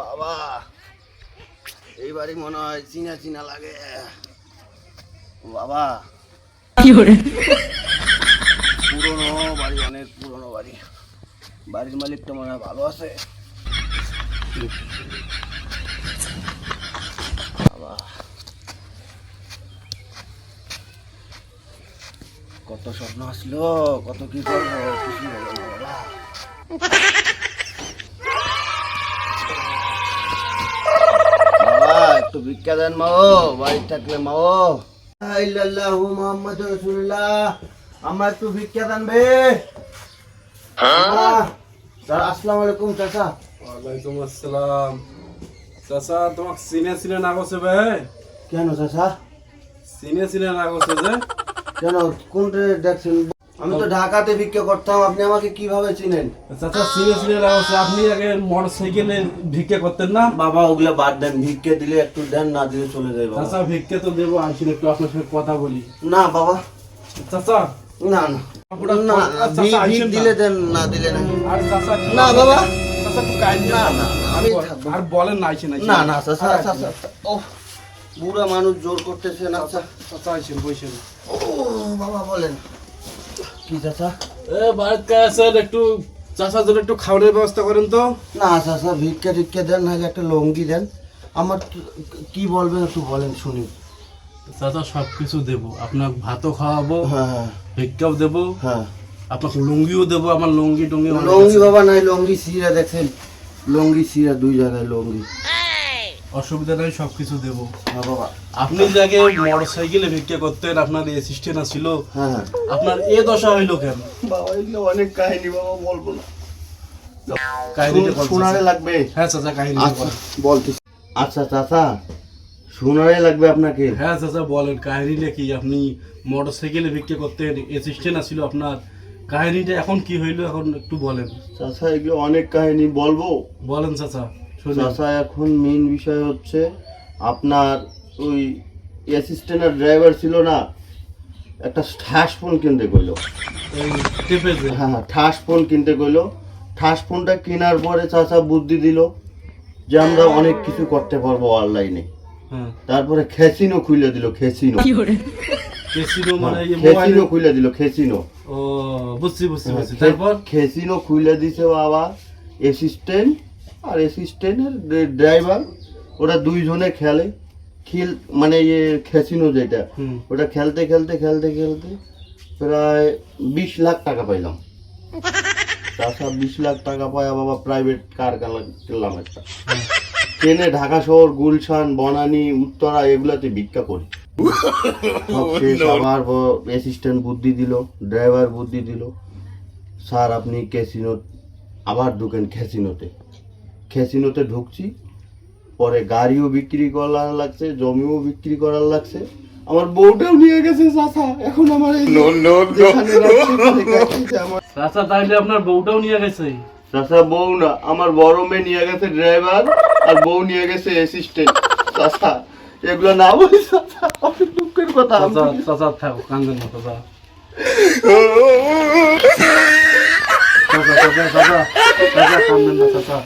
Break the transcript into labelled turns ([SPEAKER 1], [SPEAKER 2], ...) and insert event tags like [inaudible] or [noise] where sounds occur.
[SPEAKER 1] বাবা এই বাড়ি মনে হয় চিনা চিনা লাগে। বাবা। পুরনো বাড়ি অনেক পুরনো বাড়ি। বাড়ির মালিকটা মনে হয় ভালো আছে। কত স্বপ্ন আসলো কত কি করব খুশি হলো বাবা বাবা একটু ভিক্ষা দেন মাও বাড়ি থাকলে মাও ইল্লাল্লাহু মুহাম্মদ রাসূলুল্লাহ আমার একটু ভিক্ষা দেন বে। আহ, স্যার আসসালামু আলাইকুম চাচা।
[SPEAKER 2] ওয়ালাইকুম আসসালাম। চাচা তোমাকে চিনে চিনে না ভাই
[SPEAKER 1] কেন চাচা?
[SPEAKER 2] চিনে চিনে না গেছে যে?
[SPEAKER 1] কেন কোন ট্রেনে দেখছেন? আমি তো ঢাকাতে ভিক্ষা করতাম আপনি আমাকে কীভাবে চিনেন?
[SPEAKER 2] চাচা চিনে চিনে না গেছে আপনি আগে মোটর সাইকেলে ভিক্ষা করতেন না?
[SPEAKER 1] বাবা ওগুলা বাদ দেন ভিক্ষে দিলে একটু দেন না দিলে চলে যায় বাবা।
[SPEAKER 2] চাচা ভিক্ষা তো দেবো আসলে একটু আপনার সাথে কথা বলি।
[SPEAKER 1] না বাবা।
[SPEAKER 2] চাচা।
[SPEAKER 1] না না। না
[SPEAKER 2] না।
[SPEAKER 1] দিলে দেন না দিলে না।
[SPEAKER 2] আর চাচা
[SPEAKER 1] না বাবা।
[SPEAKER 2] চাচা একটু কাইন্ড
[SPEAKER 1] না না আমি
[SPEAKER 2] আর বলেন না আইসেন আইসেন।
[SPEAKER 1] না না চাচা চাচা ও বুড়া মানুষ জোর করতেছে না চাচা
[SPEAKER 2] চাচা আইসেন বসেন
[SPEAKER 1] ও বাবা বলেন। কি চাচা?
[SPEAKER 2] এ বাড়িতে আছেন একটু চাচার জন্য একটু খাবারের ব্যবস্থা করেন তো।
[SPEAKER 1] না চাচা ভিক্ষা টিক্ষা দেন না একটা লঙ্গি দেন। আমার কি বলবেন একটু বলেন শুনি।
[SPEAKER 2] চাচা সব কিছু দেবো। আপনার ভাতও খাওয়াবো
[SPEAKER 1] হ্যাঁ হ্যাঁ।
[SPEAKER 2] ভিক্ষাও দেবো
[SPEAKER 1] হ্যাঁ।
[SPEAKER 2] আপনাকে লুঙ্গিও দেবো আমার লুঙ্গি টুঙ্গি
[SPEAKER 1] লঙ্গি বাবা নাই লঙ্গি সিরা দেখেন লঙ্গি সিরা দুই জায়গায় লঙ্গি।
[SPEAKER 2] অসুবিধা নাই সবকিছু দেবো।
[SPEAKER 1] হ্যাঁ বাবা।
[SPEAKER 2] আপনি যে আগে মোটর সাইকেলে ভিক্ষা করতেন আপনার অ্যাসিস্ট্যান্ট ছিল
[SPEAKER 1] হ্যাঁ হ্যাঁ।
[SPEAKER 2] আপনার এ দশা হইল কেন?
[SPEAKER 1] বাবা এগুলো অনেক কাহিনী বাবা বলব না।
[SPEAKER 2] কাহিনীটা
[SPEAKER 1] শোনারে লাগবে
[SPEAKER 2] হ্যাঁ চাচা কাহিনী
[SPEAKER 1] আচ্ছা আচ্ছা চাচা শোনারে লাগবে আপনাকে
[SPEAKER 2] হ্যাঁ চাচা বলেন কাহিনীটা কি আপনি মোটর সাইকেলে ভিক্ষা করতেন ছিল আপনার কাহিনীটা এখন কি হইল এখন একটু বলেন
[SPEAKER 1] চাচা এগুলো অনেক কাহিনী বলব
[SPEAKER 2] বলেন চাচা
[SPEAKER 1] চাচা এখন মেইন বিষয় হচ্ছে আপনার ওই অ্যাসিস্ট্যান্টের ড্রাইভার ছিল না একটা ঠাস ফোন কিনতে কইলো।
[SPEAKER 2] এই টেপে যে।
[SPEAKER 1] হ্যাঁ হ্যাঁ ঠাস ফোন কিনতে কইলো। ঠাস ফোনটা কেনার পরে চাচা বুদ্ধি দিল যে আমরা অনেক কিছু করতে পারব অনলাইনে
[SPEAKER 2] হ্যাঁ।
[SPEAKER 1] তারপরে খেসিনো খুলে দিল খেসিনো
[SPEAKER 2] কেসিনো মানে এই
[SPEAKER 1] খেসিনো খুলে দিল খেসিনো
[SPEAKER 2] ও বুঝছি বুঝছি
[SPEAKER 1] হ্যাঁ,
[SPEAKER 2] বুঝছি। তারপর?
[SPEAKER 1] খেসিনো খুলে দিছে বাবা অ্যাসিস্ট্যান্ট আর অ্যাসিস্ট্যান্টের ড্রাইভার ওরা দুইজনে খেলে। খেল মানে ইয়ে খেসিনো যেটা ওটা খেলতে খেলতে খেলতে খেলতে প্রায় বিশ লাখ টাকা পাইলাম। তাছাড়া বিশ লাখ টাকা পায় বাবা প্রাইভেট কার কিনলাম একটা। ট্রেনে ঢাকা শহর গুলশান বনানি উত্তরা এগুলাতে ভিক্ষা করি। শেষ [laughs] আবার অ্যাসিস্ট্যান্ট বুদ্ধি দিল ড্রাইভার বুদ্ধি দিল। স্যার আপনি ক্যাসিনো আবার ঢুকেন ক্যাসিনোতে ক্যাসিনোতে ঢুকছি পরে গাড়িও বিক্রি করার লাগছে জমিও বিক্রি করার লাগছে। আমার বউটাও নিয়ে গেছে চাচা এখন আমার এই
[SPEAKER 2] চাচা তাইলে আপনার বউটাও নিয়ে গেছে?
[SPEAKER 1] চাচা বউ না আমার বড় মেয়ে নিয়ে গেছে ড্রাইভার আর বউ নিয়ে গেছে অ্যাসিস্ট্যান্ট চাচা এগুলো না বলি চাচা অনেক দুঃখের কথা
[SPEAKER 2] চাচা চাচা থাকো কান্দেন না চাচা। [laughs] চাচা চাচা চাচা চাচা কান্দেন না চাচা।